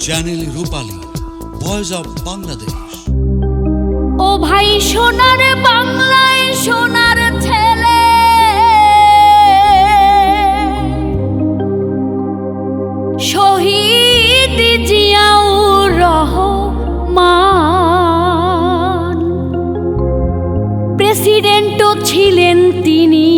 Channel Rupali voice of Bangladesh ও ভাই, সোনার বাংলায় সোনার ছেলে। শহীদ জিয়াউর রহমান। প্রেসিডেন্টও ছিলেন তিনি।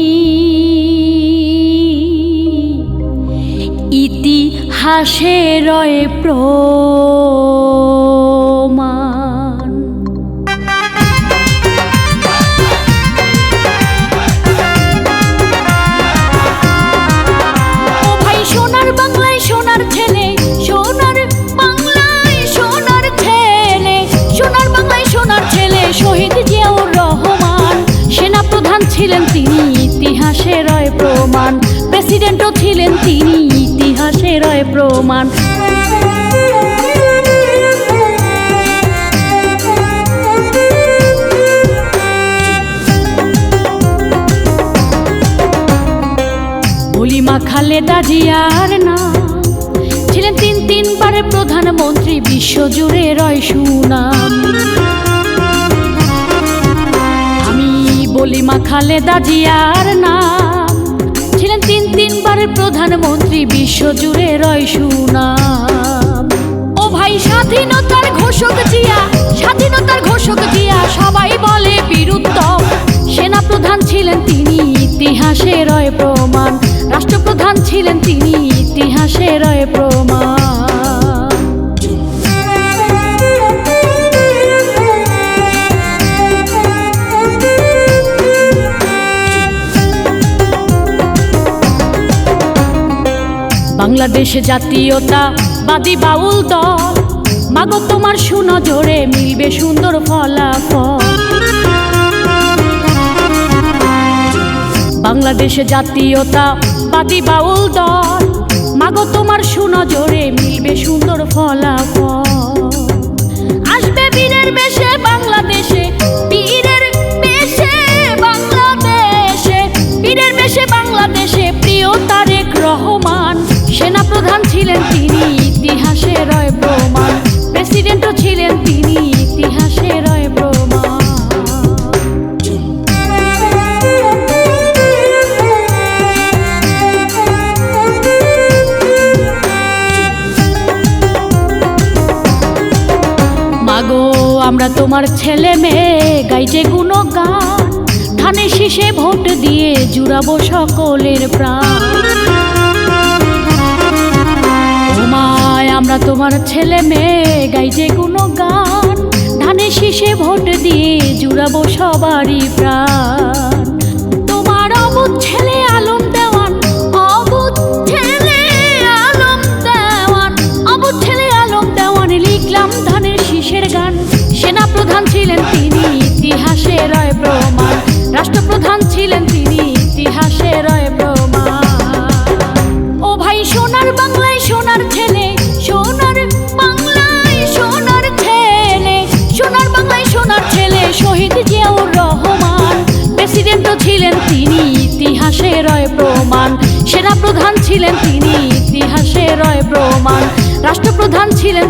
রহমান। সেনা প্রধান ছিলেন তিনি ইতিহাসে রয় প্রমাণ। প্রেসিডেন্টও ছিলেন তিনি। ইতিহাসে প্রমাণ। বলিমা খালেদা জিয়ার না ছিলেন তিন তিনবারের প্রধানমন্ত্রী, বিশ্বজুড়ে রয় সুনাম। আমি বলিমা খালেদা জিয়ার নাম। ছিলেন তিন তিনবারের প্রধানমন্ত্রী বিশ্বজুড়ে রয় সুনাম। ও ভাই, স্বাধীনতার ঘোষক জিয়া, স্বাধীনতার ঘোষক জিয়া, সবাই বলে বিরুদ্ধ। সেনা প্রধান ছিলেন তিনি, ইতিহাসে রয় প্রমাণ। রাষ্ট্রপ্রধান ছিলেন তিনি, ইতিহাসে রয় প্রমাণ। বাংলাদেশ জাতীয়তা বাদী বাউল দল। মাগো, তোমার সুনজরে মিলবে সুন্দর ফলাফল। বাংলাদেশ জাতীয়তা বাদী বাউল দল। মাগো, তোমার সুনজরে মিলবে সুন্দর ফলাফল। আসবে বেশে বাংলাদেশে বাংলাদেশে বাংলাদেশে। আমরা তোমার ছেলে মেয়ে গাইছে কোনো গান ধানে শীষে ভোট দিয়ে জুড়াবো সকলের প্রাণ। তোমায় মায় আমরা তোমার ছেলে মেয়ে গাইছে কোনো গান ধানে শীষে ভোট দিয়ে জুড়াবো সবারই প্রাণ। প্রধান ছিলেন তিনি, ইতিহাসে রয় প্রমাণ। রাষ্ট্রপ্রধান ছিলেন তিনি প্রমাণ। ও ভাই, সোনার বাংলায় সোনার ছেলে, সোনার বাংলায় সোনার ছেলে, সোনার বাংলায় সোনার ছেলে, শহীদ জিয়াউর রহমান। ছিলেন তিনি, ইতিহাসে রয় প্রমাণ। সেনা প্রধান ছিলেন তিনি, ইতিহাসে রয় প্রমাণ। রাষ্ট্রপ্রধান ছিলেন